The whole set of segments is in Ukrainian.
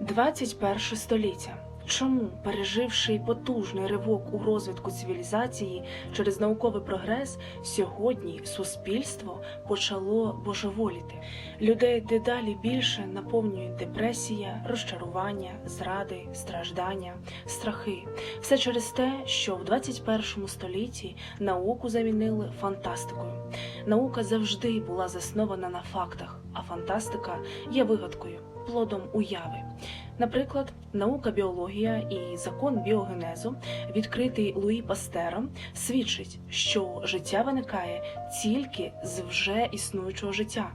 21 століття. Чому, переживши потужний ривок у розвитку цивілізації через науковий прогрес, сьогодні суспільство почало божеволіти? Людей дедалі більше наповнюють депресія, розчарування, зради, страждання, страхи. Все через те, що в 21 столітті науку замінили фантастикою. Наука завжди була заснована на фактах, а фантастика є вигадкою, плодом уяви. Наприклад, наука біологія і закон біогенезу, відкритий Луї Пастером, свідчить, що життя виникає тільки з вже існуючого життя.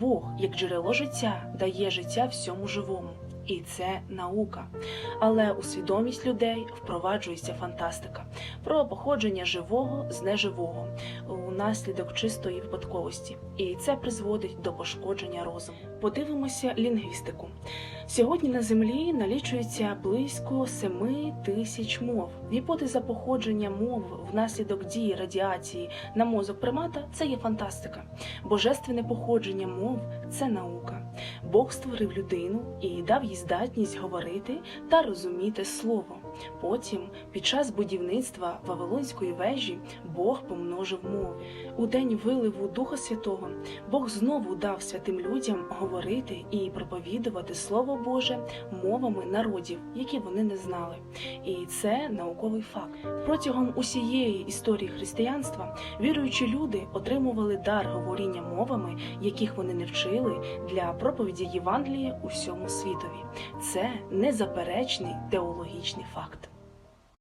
Бог, як джерело життя, дає життя всьому живому. І це наука. Але у свідомість людей впроваджується фантастика про походження живого з неживого унаслідок чистої випадковості, і це призводить до пошкодження розуму. Подивимося лінгвістику. Сьогодні на землі налічується близько 7 тисяч мов. Гіпотеза походження мов внаслідок дії радіації на мозок примата це є фантастика. Божественне походження мов це наука. Бог створив людину і дав їй здатність говорити та розуміти слово. Потім, під час будівництва Вавилонської вежі, Бог помножив мови. У день виливу Духа Святого Бог знову дав святим людям говорити і проповідувати Слово Боже мовами народів, які вони не знали. І це науковий факт. Протягом усієї історії християнства віруючі люди отримували дар говоріння мовами, яких вони не вчили для проповіді Євангелія усьому світові. Це незаперечний теологічний факт.